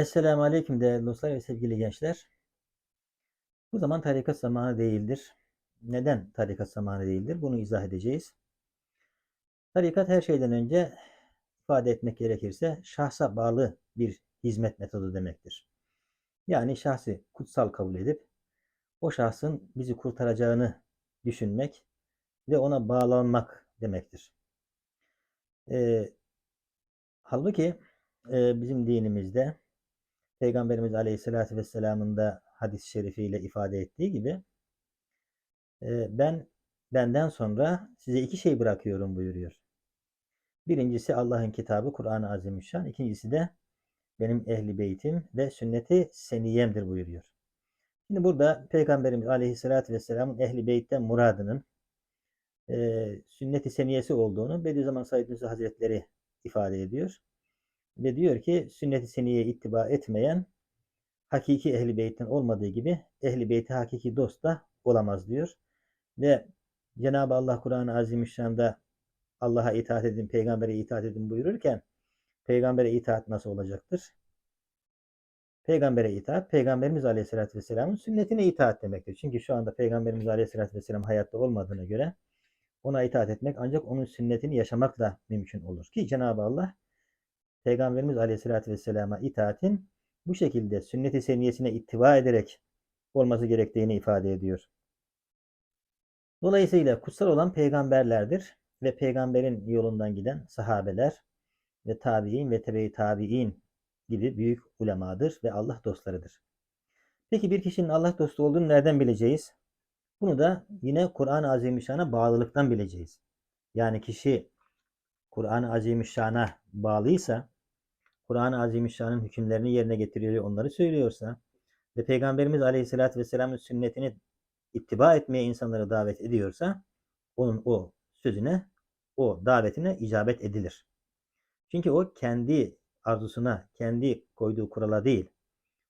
Esselamu Aleyküm değerli dostlar ve sevgili gençler. Bu zaman tarikat zamanı değildir. Neden tarikat zamanı değildir? Bunu izah edeceğiz. Tarikat her şeyden önce ifade etmek gerekirse şahsa bağlı bir hizmet metodu demektir. Yani şahsı kutsal kabul edip o şahsın bizi kurtaracağını düşünmek ve ona bağlanmak demektir. Ee, halbuki e, bizim dinimizde Peygamberimiz Aleyhisselatü Vesselam'ın da hadis-i şerifiyle ifade ettiği gibi e, ben benden sonra size iki şey bırakıyorum buyuruyor. Birincisi Allah'ın kitabı Kur'an-ı Azimüşşan. İkincisi de benim ehli beytim ve sünneti seniyemdir buyuruyor. Şimdi burada Peygamberimiz Aleyhisselatü Vesselam'ın ehli beytten muradının e, sünnet-i seniyesi olduğunu Bediüzzaman Said Nursi Hazretleri ifade ediyor. Ve diyor ki sünnet-i seniyeye ittiba etmeyen hakiki ehli beytin olmadığı gibi ehli beyti hakiki dost da olamaz diyor. Ve Cenab-ı Allah Kur'an-ı Azimüşşan'da Allah'a itaat edin, peygambere itaat edin buyururken peygambere itaat nasıl olacaktır? Peygambere itaat, Peygamberimiz Aleyhisselatü Vesselam'ın sünnetine itaat demektir. Çünkü şu anda Peygamberimiz Aleyhisselatü Vesselam hayatta olmadığına göre ona itaat etmek ancak onun sünnetini yaşamakla mümkün olur. Ki Cenab-ı Allah Peygamberimiz Aleyhisselatü Vesselam'a itaatin bu şekilde sünnet-i seniyesine ittiva ederek olması gerektiğini ifade ediyor. Dolayısıyla kutsal olan peygamberlerdir ve peygamberin yolundan giden sahabeler ve tabi'in ve tebe-i tabi'in gibi büyük ulemadır ve Allah dostlarıdır. Peki bir kişinin Allah dostu olduğunu nereden bileceğiz? Bunu da yine Kur'an-ı Azimüşşan'a bağlılıktan bileceğiz. Yani kişi Kur'an-ı Azimüşşan'a bağlıysa, Kur'an-ı Azimüşşan'ın hükümlerini yerine getiriyor, onları söylüyorsa ve Peygamberimiz Aleyhisselatü Vesselam'ın sünnetini ittiba etmeye insanları davet ediyorsa, onun o sözüne, o davetine icabet edilir. Çünkü o kendi arzusuna, kendi koyduğu kurala değil,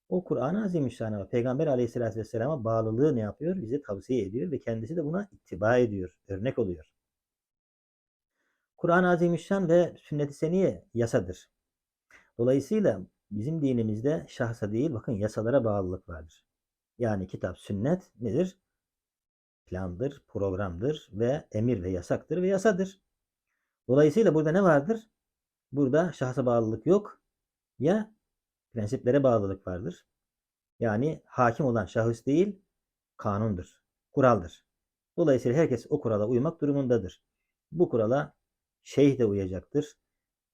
o Kur'an-ı Azimüşşan'a, Peygamber Aleyhisselatü Vesselam'a bağlılığı ne yapıyor? Bize tavsiye ediyor ve kendisi de buna ittiba ediyor, örnek oluyor. Kur'an-ı Azimüşşan ve sünnet-i seniye yasadır. Dolayısıyla bizim dinimizde şahsa değil bakın yasalara bağlılık vardır. Yani kitap, sünnet nedir? Plandır, programdır ve emir ve yasaktır ve yasadır. Dolayısıyla burada ne vardır? Burada şahsa bağlılık yok. Ya prensiplere bağlılık vardır. Yani hakim olan şahıs değil, kanundur, kuraldır. Dolayısıyla herkes o kurala uymak durumundadır. Bu kurala şeyh de uyacaktır,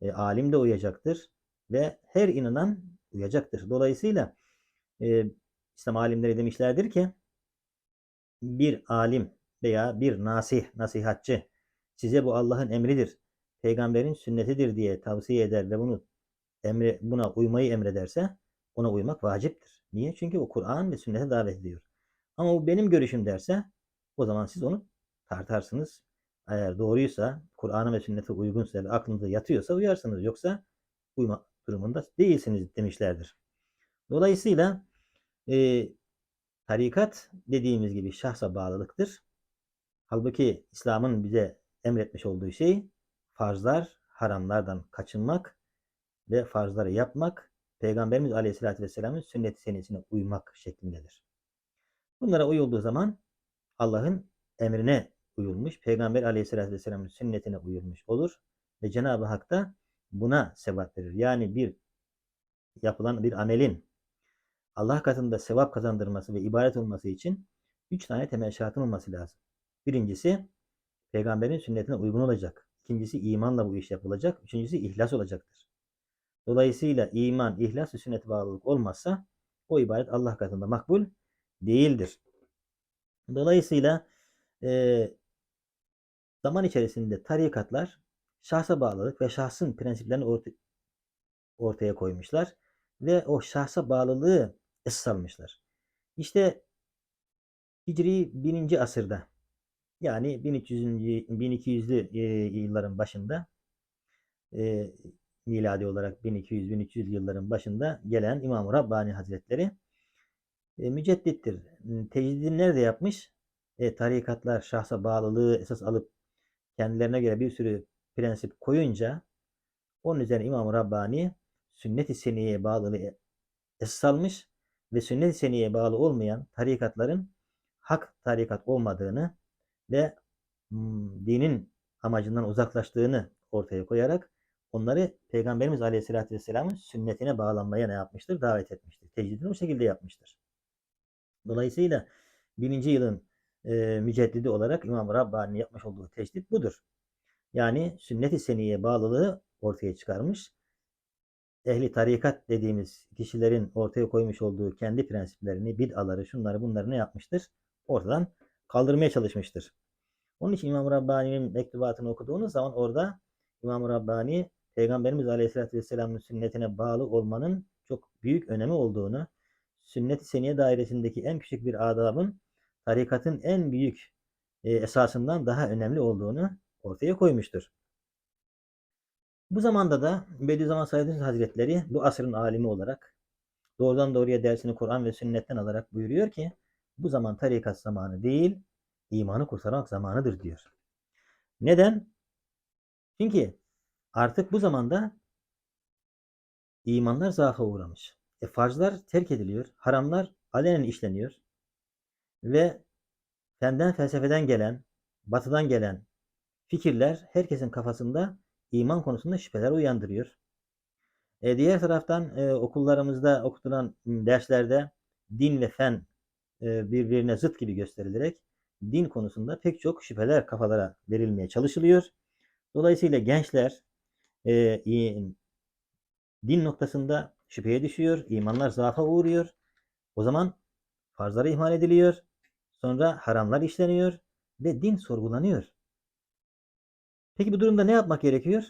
e, alim de uyacaktır ve her inanan uyacaktır. Dolayısıyla e, İslam alimleri demişlerdir ki bir alim veya bir nasih, nasihatçı size bu Allah'ın emridir, peygamberin sünnetidir diye tavsiye eder ve bunu emri, buna uymayı emrederse ona uymak vaciptir. Niye? Çünkü o Kur'an ve sünnete davet ediyor. Ama bu benim görüşüm derse o zaman siz onu tartarsınız. Eğer doğruysa, Kur'an'a ve sünnete uygunsa ve aklınıza yatıyorsa uyarsınız. Yoksa uyma durumunda değilsiniz demişlerdir. Dolayısıyla e, tarikat dediğimiz gibi şahsa bağlılıktır. Halbuki İslam'ın bize emretmiş olduğu şey farzlar, haramlardan kaçınmak ve farzları yapmak, Peygamberimiz Aleyhisselatü Vesselam'ın sünnet senesine uymak şeklindedir. Bunlara uyulduğu zaman Allah'ın emrine uyulmuş, Peygamber Aleyhisselatü Vesselam'ın sünnetine uyulmuş olur ve Cenab-ı Hak da buna sevap verir. Yani bir yapılan bir amelin Allah katında sevap kazandırması ve ibadet olması için üç tane temel şartın olması lazım. Birincisi peygamberin sünnetine uygun olacak. İkincisi imanla bu iş yapılacak. Üçüncüsü ihlas olacaktır. Dolayısıyla iman, ihlas ve sünnet bağlılık olmazsa o ibadet Allah katında makbul değildir. Dolayısıyla e, zaman içerisinde tarikatlar şahsa bağlılık ve şahsın prensiplerini orta, ortaya koymuşlar ve o şahsa bağlılığı esas almışlar. İşte Hicri 1. asırda yani 1300. 1200'lü yılların başında e, miladi olarak 1200-1300 yılların başında gelen İmam-ı Rabbani Hazretleri e, müceddittir. Tecdidini nerede yapmış? E, tarikatlar şahsa bağlılığı esas alıp kendilerine göre bir sürü prensip koyunca onun üzerine İmam-ı Rabbani sünnet-i seniyeye bağlılığı esas almış ve sünnet-i seniyeye bağlı olmayan tarikatların hak tarikat olmadığını ve hmm, dinin amacından uzaklaştığını ortaya koyarak onları Peygamberimiz Aleyhisselatü Vesselam'ın sünnetine bağlanmaya ne yapmıştır? Davet etmiştir. Tecridini bu şekilde yapmıştır. Dolayısıyla birinci yılın e, müceddidi olarak İmam Rabbani'nin yapmış olduğu tecdit budur. Yani sünnet-i seniyeye bağlılığı ortaya çıkarmış. Ehli tarikat dediğimiz kişilerin ortaya koymuş olduğu kendi prensiplerini, bid'aları, şunları bunları ne yapmıştır? Ortadan kaldırmaya çalışmıştır. Onun için İmam Rabbani'nin mektubatını okuduğunuz zaman orada İmam Rabbani Peygamberimiz Aleyhisselatü Vesselam'ın sünnetine bağlı olmanın çok büyük önemi olduğunu, sünnet-i seniye dairesindeki en küçük bir adabın tarikatın en büyük e, esasından daha önemli olduğunu ortaya koymuştur. Bu zamanda da Bediüzzaman Said Hazretleri bu asrın alimi olarak doğrudan doğruya dersini Kur'an ve sünnetten alarak buyuruyor ki bu zaman tarikat zamanı değil, imanı kurtarmak zamanıdır diyor. Neden? Çünkü artık bu zamanda imanlar zaafa uğramış. E, farzlar terk ediliyor. Haramlar alenen işleniyor. Ve fenden felsefeden gelen, batıdan gelen fikirler herkesin kafasında iman konusunda şüpheler uyandırıyor. E, diğer taraftan e, okullarımızda okutulan derslerde din ve fen e, birbirine zıt gibi gösterilerek din konusunda pek çok şüpheler kafalara verilmeye çalışılıyor. Dolayısıyla gençler e, din noktasında şüpheye düşüyor, imanlar zaafa uğruyor. O zaman farzları ihmal ediliyor, sonra haramlar işleniyor ve din sorgulanıyor. Peki bu durumda ne yapmak gerekiyor?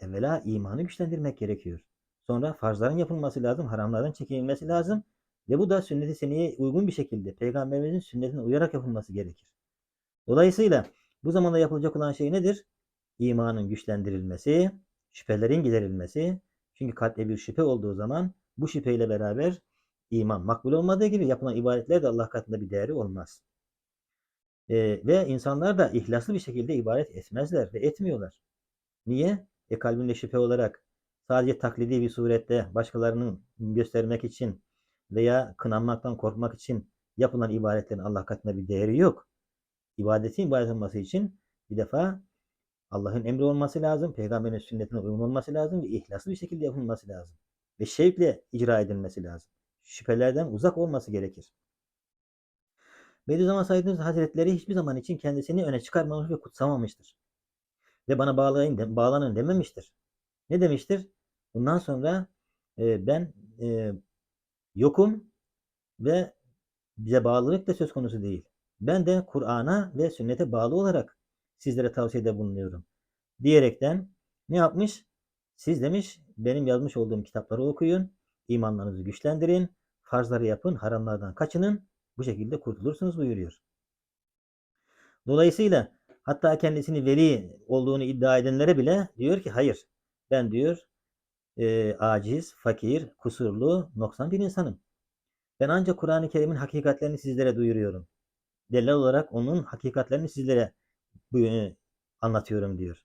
Evvela imanı güçlendirmek gerekiyor. Sonra farzların yapılması lazım, haramlardan çekilmesi lazım ve bu da sünnet-i seneye uygun bir şekilde peygamberimizin sünnetine uyarak yapılması gerekir. Dolayısıyla bu zamanda yapılacak olan şey nedir? İmanın güçlendirilmesi, şüphelerin giderilmesi. Çünkü kalpte bir şüphe olduğu zaman bu şüpheyle beraber iman makbul olmadığı gibi yapılan ibadetler de Allah katında bir değeri olmaz. Ee, ve insanlar da ihlaslı bir şekilde ibadet etmezler ve etmiyorlar. Niye? E kalbinde şüphe olarak sadece taklidi bir surette başkalarının göstermek için veya kınanmaktan korkmak için yapılan ibadetlerin Allah katında bir değeri yok. İbadetin ibadet olması için bir defa Allah'ın emri olması lazım, peygamberin sünnetine uygun olması lazım ve ihlaslı bir şekilde yapılması lazım. Ve şevkle icra edilmesi lazım. Şüphelerden uzak olması gerekir. Bediüzzaman Said Nursi Hazretleri hiçbir zaman için kendisini öne çıkarmamış ve kutsamamıştır. Ve bana bağlayın, de, bağlanın dememiştir. Ne demiştir? Bundan sonra e, ben e, yokum ve bize bağlılık da söz konusu değil. Ben de Kur'an'a ve sünnete bağlı olarak sizlere tavsiyede bulunuyorum. Diyerekten ne yapmış? Siz demiş benim yazmış olduğum kitapları okuyun, imanlarınızı güçlendirin, farzları yapın, haramlardan kaçının, bu şekilde kurtulursunuz buyuruyor. Dolayısıyla hatta kendisini veli olduğunu iddia edenlere bile diyor ki hayır ben diyor e, aciz, fakir, kusurlu, noksan bir insanım. Ben ancak Kur'an-ı Kerim'in hakikatlerini sizlere duyuruyorum. Delil olarak onun hakikatlerini sizlere e, anlatıyorum diyor.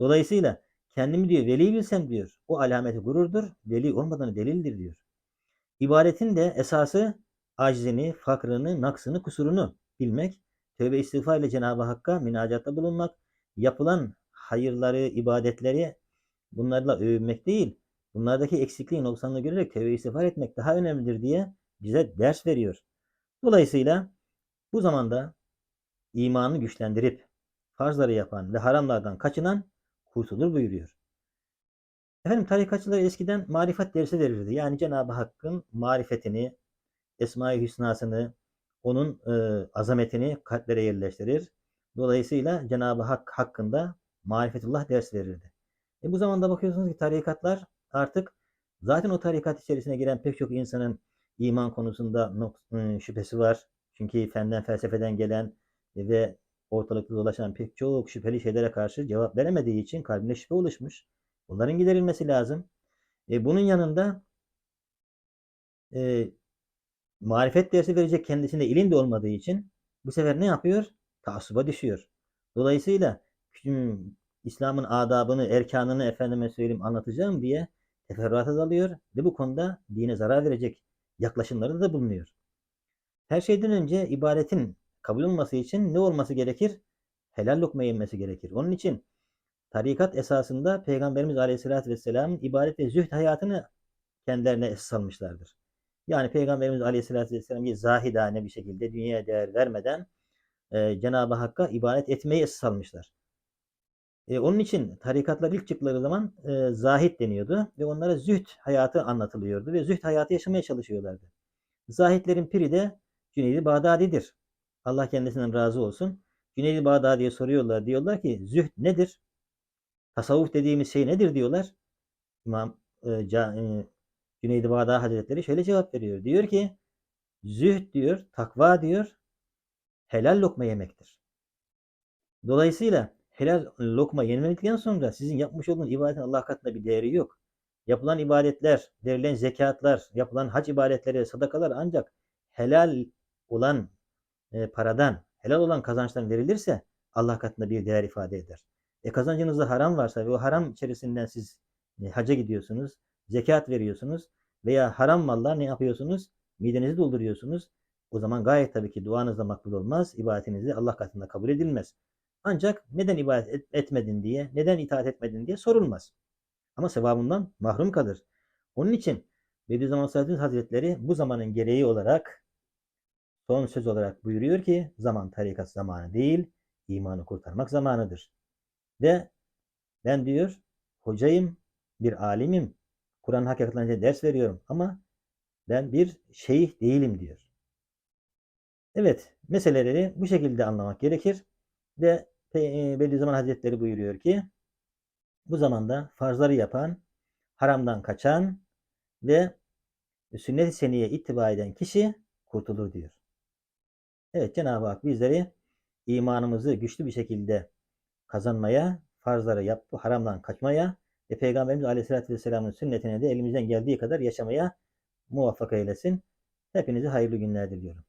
Dolayısıyla kendimi diyor veli bilsem diyor. O alameti gururdur. Veli olmadan delildir diyor. İbadetin de esası acizini, fakrını, naksını, kusurunu bilmek, tövbe istiğfar ile Cenab-ı Hakk'a münacatta bulunmak, yapılan hayırları, ibadetleri bunlarla övünmek değil, bunlardaki eksikliği, noksanlığı görerek tövbe istiğfar etmek daha önemlidir diye bize ders veriyor. Dolayısıyla bu zamanda imanı güçlendirip farzları yapan ve haramlardan kaçınan kurtulur buyuruyor. Efendim tarikatçılar eskiden marifet dersi verirdi. Yani Cenab-ı Hakk'ın marifetini, Esma-i Hüsna'sını, onun e, azametini kalplere yerleştirir. Dolayısıyla Cenab-ı Hak hakkında marifetullah ders verirdi. E bu zamanda bakıyorsunuz ki tarikatlar artık zaten o tarikat içerisine giren pek çok insanın iman konusunda ıı, şüphesi var. Çünkü fenden felsefeden gelen ve ortalıkta dolaşan pek çok şüpheli şeylere karşı cevap veremediği için kalbine şüphe oluşmuş. Bunların giderilmesi lazım. E, bunun yanında e, marifet dersi verecek kendisinde ilim de olmadığı için bu sefer ne yapıyor? Taassuba düşüyor. Dolayısıyla İslam'ın adabını, erkanını efendime söyleyeyim anlatacağım diye teferruata dalıyor ve bu konuda dine zarar verecek yaklaşımları da bulunuyor. Her şeyden önce ibadetin kabul olması için ne olması gerekir? Helal lokma yenmesi gerekir. Onun için tarikat esasında Peygamberimiz Aleyhisselatü Vesselam'ın ibadet ve zühd hayatını kendilerine esas almışlardır. Yani Peygamberimiz Aleyhisselatü Vesselam bir zahidane bir şekilde dünyaya değer vermeden e, Cenab-ı Hakk'a ibadet etmeyi esas almışlar. E, onun için tarikatlar ilk çıktıkları zaman e, zahid deniyordu ve onlara zühd hayatı anlatılıyordu ve zühd hayatı yaşamaya çalışıyorlardı. Zahitlerin piri de Cüneyd-i Bağdadi'dir. Allah kendisinden razı olsun. Cüneyd-i Bağdadi'ye soruyorlar. Diyorlar ki zühd nedir? Tasavvuf dediğimiz şey nedir diyorlar. İmam e, Ca, e, Cüneyd-i Bağdadi Hazretleri şöyle cevap veriyor. Diyor ki zühd diyor, takva diyor, helal lokma yemektir. Dolayısıyla helal lokma yenmedikten sonra sizin yapmış olduğunuz ibadetin Allah katında bir değeri yok. Yapılan ibadetler, verilen zekatlar, yapılan hac ibadetleri, sadakalar ancak helal olan e, paradan, helal olan kazançtan verilirse Allah katında bir değer ifade eder. E kazancınızda haram varsa ve o haram içerisinden siz e, haca gidiyorsunuz, zekat veriyorsunuz veya haram mallar ne yapıyorsunuz? Midenizi dolduruyorsunuz. O zaman gayet tabii ki duanız da makbul olmaz, ibadetiniz de Allah katında kabul edilmez. Ancak neden ibadet et- etmedin diye, neden itaat etmedin diye sorulmaz. Ama sevabından mahrum kalır. Onun için Bediüzzaman Said Hazretleri bu zamanın gereği olarak son söz olarak buyuruyor ki zaman tarikat zamanı değil, imanı kurtarmak zamanıdır. Ve ben diyor hocayım, bir alimim, Kur'an hakikatlerine ders veriyorum ama ben bir şeyh değilim diyor. Evet, meseleleri bu şekilde anlamak gerekir ve e, Bediüzzaman Hazretleri buyuruyor ki bu zamanda farzları yapan, haramdan kaçan ve sünnet-i seniye ittiba eden kişi kurtulur diyor. Evet Cenab-ı Hak bizleri imanımızı güçlü bir şekilde kazanmaya, farzları yap, haramdan kaçmaya ve Peygamberimiz Aleyhisselatü Vesselam'ın sünnetine de elimizden geldiği kadar yaşamaya muvaffak eylesin. Hepinize hayırlı günler diliyorum.